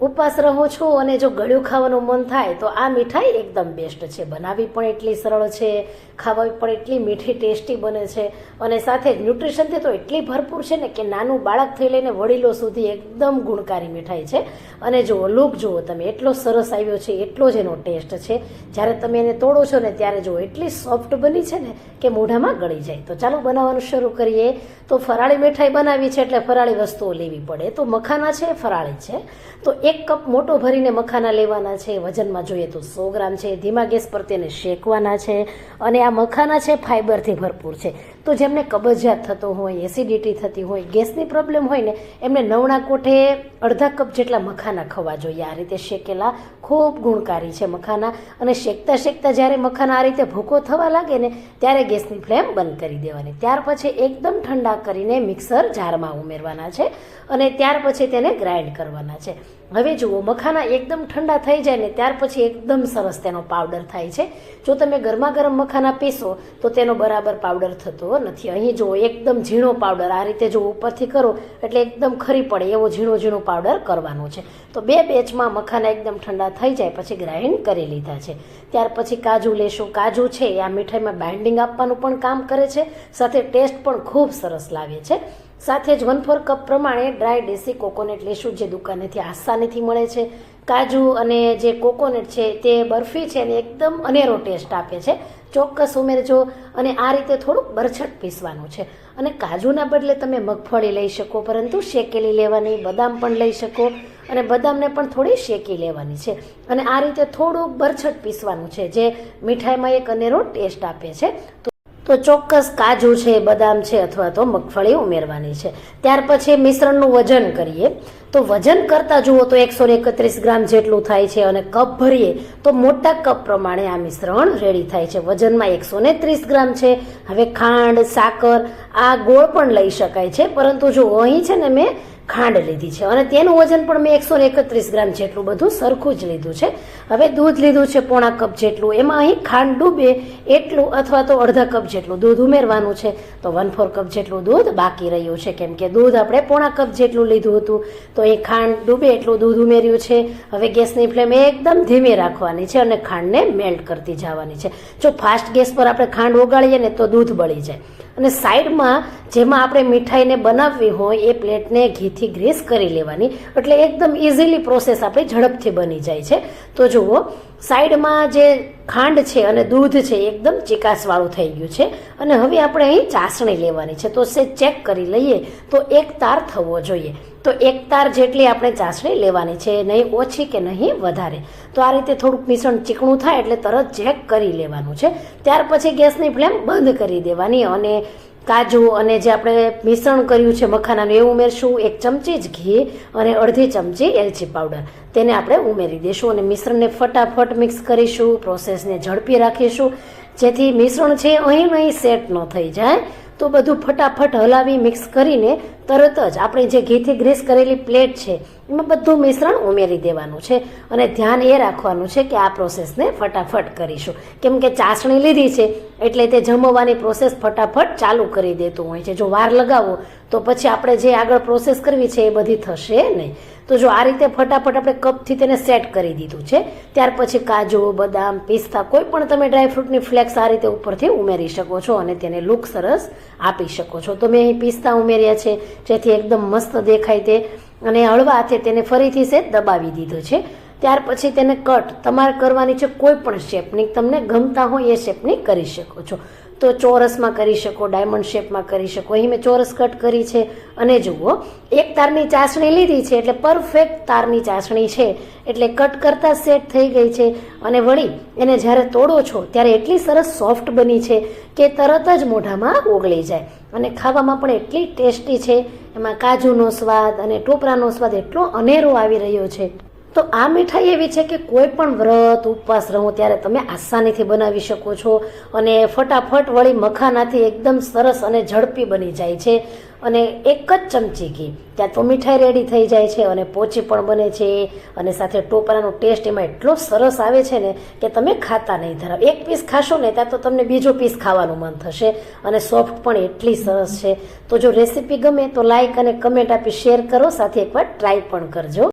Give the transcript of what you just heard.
ઉપવાસ રહો છો અને જો ગળ્યું ખાવાનું મન થાય, તો આ મીઠાઈ એકદમ બેસ્ટ છે. બનાવવી પણ એટલી સરળ છે, ખાવાવી પણ એટલી મીઠી ટેસ્ટી બને છે અને સાથે ન્યુટ્રિશનથી તો એટલી ભરપૂર છે ને કે નાનું બાળક થઈ લઈને વડીલો સુધી એકદમ ગુણકારી મીઠાઈ છે. અને જુઓ લુક જુઓ તમે, એટલો સરસ આવ્યો છે, એટલો જ એનો ટેસ્ટ છે. જ્યારે તમે એને તોડો છો ને, ત્યારે જુઓ એટલી સોફ્ટ બની છે ને કે મોઢામાં ગળી જાય. તો ચાલો બનાવવાનું શરૂ કરીએ. તો ફરાળી મીઠાઈ બનાવી છે, એટલે ફરાળી વસ્તુઓ લેવી પડે. તો મખાના છે, ફરાળી છે. તો એક કપ મોટો ભરીને મખાના લેવાના છે. વજનમાં જોઈએ તો સો ગ્રામ છે. ધીમા ગેસ પર તેને શેકવાના છે. અને આ મખાના છે, ફાઈબરથી ભરપૂર છે. તો જેમને કબજિયાત થતો હોય એસિડિટી થતી હોય, ગેસની પ્રોબ્લેમ હોય ને, એમને નવણા કોઠે અડધા કપ જેટલા મખાના ખવા જોઈએ. આ રીતે શેકેલા ખૂબ ગુણકારી છે મખાના. અને શેકતા શેકતા જ્યારે મખાના આ રીતે ભૂકો થવા લાગે ને, ત્યારે ગેસની ફ્લેમ બંધ કરી દેવાની. ત્યાર પછી એકદમ ઠંડા કરીને મિક્સર જારમાં ઉમેરવાના છે અને ત્યાર પછી તેને ગ્રાઇન્ડ કરવાના છે. હવે જુઓ, મખાના એકદમ ઠંડા થઈ જાય ને, ત્યાર પછી એકદમ સરસ તેનો પાવડર થાય છે. જો તમે ગરમા ગરમ મખાના પીસો, તો તેનો બરાબર પાવડર થતો નથી. અહીં જો એકદમ ઝીણો પાવડર આ રીતે જો ઉપરથી કરો, એટલે એકદમ ખરી પડે એવો ઝીણો ઝીણો પાવડર કરવાનો છે. તો બે બેચમાં મખાના એકદમ ઠંડા થઈ જાય, પછી ગ્રાઇન્ડ કરી લીધા છે. ત્યાર પછી કાજુ લેશું. કાજુ છે એ આ મીઠાઈમાં બાઇન્ડિંગ આપવાનું પણ કામ કરે છે. સાથે ટેસ્ટ પણ ખૂબ સરસ લાગે છે. સાથે જ વન ફોર કપ પ્રમાણે ડ્રાય દેશી કોકોનટ લેશું જે દુકાનેથી આસાનીથી મળે છે. કાજુ અને જે કોકોનટ છે તે બરફી છે ને એકદમ અનેરો ટેસ્ટ આપે છે. ચોક્કસ ઉમેરજો અને આ રીતે થોડુંક બરછટ પીસવાનું છે. અને કાજુના બદલે તમે મગફળી લઈ શકો, પરંતુ શેકેલી લેવાની, બદામ પણ લઈ શકો અને બદામને પણ થોડી શેકી લેવાની છે. અને આ રીતે થોડુંક બરછટ પીસવાનું છે, જે મીઠાઈમાં એક અનેરો ટેસ્ટ આપે છે. તો ચોક્કસ કાજુ છે, બદામ છે અથવા તો મગફળી ઉમેરવાની છે. ત્યાર પછી મિશ્રણનું વજન કરીએ. તો વજન કરતાં જુઓ તો એકસો એકત્રીસ ગ્રામ જેટલું થાય છે અને કપ ભરીએ તો મોટા કપ પ્રમાણે આ મિશ્રણ રેડી થાય છે. વજનમાં એકસો ત્રીસ ગ્રામ છે. હવે ખાંડ, સાકર આ ગોળ પણ લઈ શકાય છે. પરંતુ જો અહીં છે ને મેં ખાંડ લીધી છે. અને તેનું વજન પણ મેં એકસો એકત્રીસ ગ્રામ જેટલું બધું સરખું જ લીધું છે. હવે દૂધ લીધું છે પોણા કપ જેટલું. એમાં અહીં ખાંડ ડૂબે એટલું અથવા તો અડધા કપ જેટલું દૂધ ઉમેરવાનું છે. તો વન ફોર કપ જેટલું દૂધ બાકી રહ્યું છે. કેમ કે દૂધ આપણે પોણા કપ જેટલું લીધું હતું. તો એ ખાંડ ડૂબે એટલું દૂધ ઉમેર્યું છે. હવે ગેસની ફ્લેમ એકદમ ધીમી રાખવાની છે અને ખાંડને મેલ્ટ કરતી જવાની છે. જો ફાસ્ટ ગેસ પર આપણે ખાંડ ઓગાળીએ ને તો દૂધ બળી જાય. અને સાઈડમાં જેમાં આપણે મીઠાઈને બનાવવી હોય એ પ્લેટને ઘીથી ગ્રીસ કરી લેવાની. એટલે એકદમ ઇઝીલી પ્રોસેસ આપણી ઝડપથી બની જાય છે. તો જુઓ, સાઈડમાં જે ખાંડ છે અને દૂધ છે એકદમ ચિકાસવાળું થઈ ગયું છે. અને હવે આપણે અહીં ચાસણી લેવાની છે. તો સે ચેક કરી લઈએ તો એક તાર થવો જોઈએ. તો એક તાર જેટલી આપણે ચાસણી લેવાની છે, નહીં ઓછી કે નહીં વધારે. તો આ રીતે થોડુંક મિશ્રણ ચીકણું થાય એટલે તરત ચેક કરી લેવાનું છે. ત્યાર પછી ગેસની ફ્લેમ બંધ કરી દેવાની અને કાજુ અને જે આપણે મિશ્રણ કર્યું છે મખાનાનું, એ ઉમેરશું. એક ચમચી જ ઘી અને અડધી ચમચી એલચી પાવડર. તેને આપણે ઉમેરી દઈશું અને મિશ્રણને ફટાફટ મિક્સ કરીશું, પ્રોસેસને ઝડપી રાખીશું. જેથી મિશ્રણ છે, અહીં અહીં સેટ ન થઈ જાય. તો બધું ફટાફટ હલાવી મિક્સ કરીને તરત જ આપણે જે ઘીથી ગ્રીસ કરેલી પ્લેટ છે, એમાં બધું મિશ્રણ ઉમેરી દેવાનું છે અને ધ્યાન એ રાખવાનું છે કે આ પ્રોસેસને ફટાફટ કરીશું. કેમ કે ચાસણી લીધી છે, એટલે તે જમવાની પ્રોસેસ ફટાફટ ચાલુ કરી દેતું હોય છે. જો વાર લગાવો, તો પછી આપણે જે આગળ પ્રોસેસ કરવી છે એ બધી થશે નહીં. તો જો આ રીતે ફટાફટ આપણે કપથી તેને સેટ કરી દીધું છે, ત્યાર પછી કાજુ, બદામ, પિસ્તા, કોઈ પણ તમે ડ્રાયફ્રૂટની ફ્લેક્સ આ રીતે ઉપરથી ઉમેરી શકો છો અને તેને લુક સરસ આપી શકો છો. તો મેં અહીં પિસ્તા ઉમેર્યા છે જેથી એકદમ મસ્ત દેખાય તે. અને હળવા હાથે તેને ફરીથી સેજ દબાવી દીધો છે. ત્યાર પછી તેને કટ, તમારે કરવાની છે કોઈ પણ શેપની તમને ગમતા હોય એ શેપની કરી શકો છો. તો ચોરસમાં કરી શકો ડાયમંડ શેપમાં કરી શકો. અહીં મેં ચોરસ કટ કરી છે અને જુઓ, એક તારની ચાસણી લીધી છે એટલે પરફેક્ટ તારની ચાસણી છે. એટલે કટ કરતાં સેટ થઈ ગઈ છે અને વળી એને જ્યારે તોડો છો ત્યારે એટલી સરસ સોફ્ટ બની છે કે તરત જ મોઢામાં ઓગળી જાય. અને ખાવામાં પણ એટલી ટેસ્ટી છે. એમાં કાજુનો સ્વાદ અને ટોપરાનો સ્વાદ એટલો અનેરો આવી રહ્યો છે. તો આ મીઠાઈ એવી છે કે કોઈ પણ વ્રત, ઉપવાસ રહો ત્યારે તમે આસાનીથી બનાવી શકો છો અને ફટાફટ વળી મખાનાથી એકદમ સરસ અને ઝડપી બની જાય છે અને એક જ ચમચી ઘી. ત્યાં તો મીઠાઈ રેડી થઈ જાય છે અને પોચી પણ બને છે અને સાથે ટોપરાનો ટેસ્ટ એમાં એટલો સરસ આવે છે ને કે તમે ખાતા નહીં ધરાવ. એક પીસ ખાશો ને ત્યાં તો તમને બીજો પીસ ખાવાનું મન થશે અને સોફ્ટ પણ એટલી સરસ છે. તો જો રેસીપી ગમે તો લાઇક અને કમેન્ટ આપી શેર કરો, સાથે એકવાર ટ્રાય પણ કરજો.